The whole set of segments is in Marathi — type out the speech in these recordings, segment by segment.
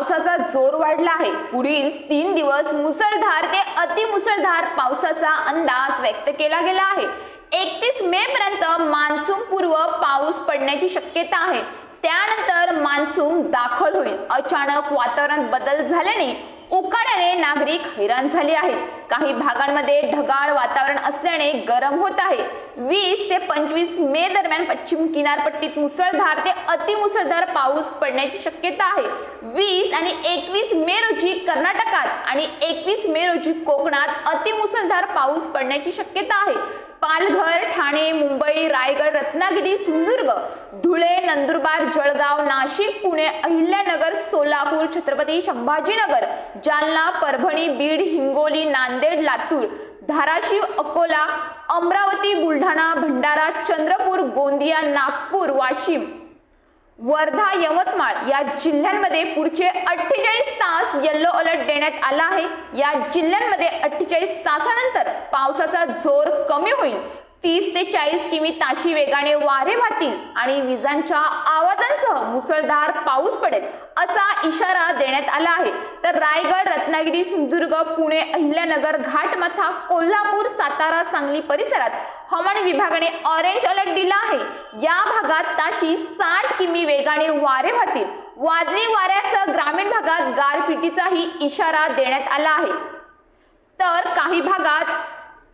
पावसाचा जोर वाढला आहे. पुढील तीन दिवस मुसळधार ते अतिमुसळधार पावसाचा अंदाज व्यक्त केला गेला आहे. एकतीस मे पर्यंत मान्सून पूर्व पाऊस पडण्याची शक्यता आहे. त्यानंतर मान्सून दाखल होईल. अचानक वातावरण बदल झाल्याने उकाड्याने नागरिक हैराण झाले आहेत. काही भागांमध्ये ढगाळ वातावरण असल्याने गरम होत आहे. वीस ते पंचवीस मे दरम्यान पश्चिम किनारपट्टीत मुसळधार ते अतिमुसळधार पाऊस पडण्याची शक्यता आहे. वीस आणि एकवीस मे रोजी कर्नाटकात आणि एकवीस मे रोजी कोकणात अतिमुसळधार पाऊस पडण्याची शक्यता आहे. पालघर ठाणे मुंबई रायगड रत्नागिरी सिंधुदुर्ग धुळे नंदुरबार जळगाव नाशिक पुणे अहिल्यानगर सोलापूर छत्रपती संभाजीनगर जालना परभणी बीड हिंगोली नांदेड लातूर धाराशिव अकोला अमरावती बुलढाणा भंडारा चंद्रपूर गोंदिया नागपूर वाशिम वर्धा यवतमाळ या जिल्ह्यांमध्ये पुढचे अठ्ठेचाळीस तास येल्लो अलर्ट देण्यात आला आहे. या जिल्ह्यांमध्ये अठ्ठेचाळीस तासानंतर पावसाचा जोर कमी होईल. तीस ते चाळीस किमी ताशी वेगाने वारे वाहतील आणि विजांच्या आवाजांसह मुसळधार पाऊस पडेल असा इशारा देण्यात आला आहे. तर रायगड रत्नागिरी सिंधुदुर्ग पुणे अहिल्यानगर घाटमथा कोल्हापूर सातारा सांगली परिसरात हवामान विभागाने ऑरेंज अलर्ट दिला आहे. या भागात ताशी साठ किमी वेगाने वारे वाहतील. वादळी वाऱ्यासह ग्रामीण भागात गारपिटीचाही इशारा देण्यात आला आहे. तर काही भागात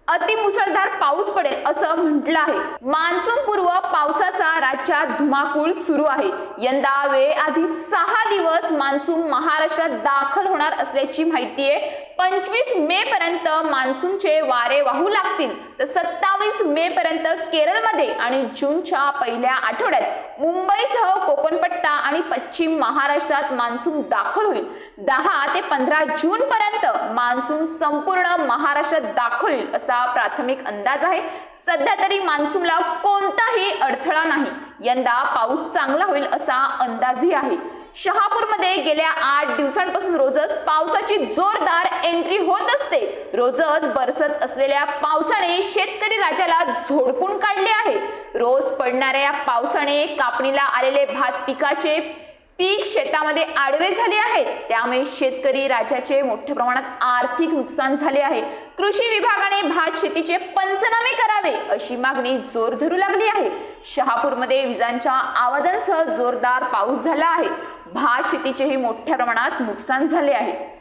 अतिमुसळधार पाऊस पडेल असं म्हटलं आहे. मान्सून पूर्व पावसाचा राज्यात धुमाकूळ सुरू आहे. यंदा वेळ आधी सहा दिवस मान्सून महाराष्ट्रात दाखल होणार असल्याची माहिती आहे पंचवीस मे पर्यंत मान्सूनचे वारे वाहू लागतील. तर सत्तावीस मे पर्यंत केरळमध्ये आणि जूनच्या पहिल्या आठवड्यात मुंबईसह कोकणपट्टा आणि पश्चिम महाराष्ट्रात मान्सून दाखल होईल. दहा ते पंधरा जून पर्यंत मान्सून संपूर्ण महाराष्ट्रात दाखल होईल असा प्राथमिक अंदाज आहे. सध्या तरी मान्सूनला कोणताही अडथळा नाही. यंदा पाऊस चांगला होईल असा अंदाजही आहे. शहापूरमध्ये गेल्या आठ दिवसांपासून रोजच पावसाची जोरदार एंट्री होत असते. रोजच बरसत असलेल्या पावसाने शेतकरी राजाला झोडपून काढले आहे. रोज पडणाऱ्या पावसाने कापणीला आलेले भात पिकाचे पीक शेतामध्ये आडवे झाले आहेत. त्यामुळे शेतकरी राजाचे मोठ्या प्रमाणात आर्थिक नुकसान झाले आहे. कृषी विभागाने भात शेतीचे पंचनामे करावे अशी मागणी जोर धरू लागली आहे. शहापूरमध्ये विजांच्या आवाजांसह जोरदार पाऊस झाला आहे. भात शेतीचेही मोठ्या प्रमाणात नुकसान झाले आहे.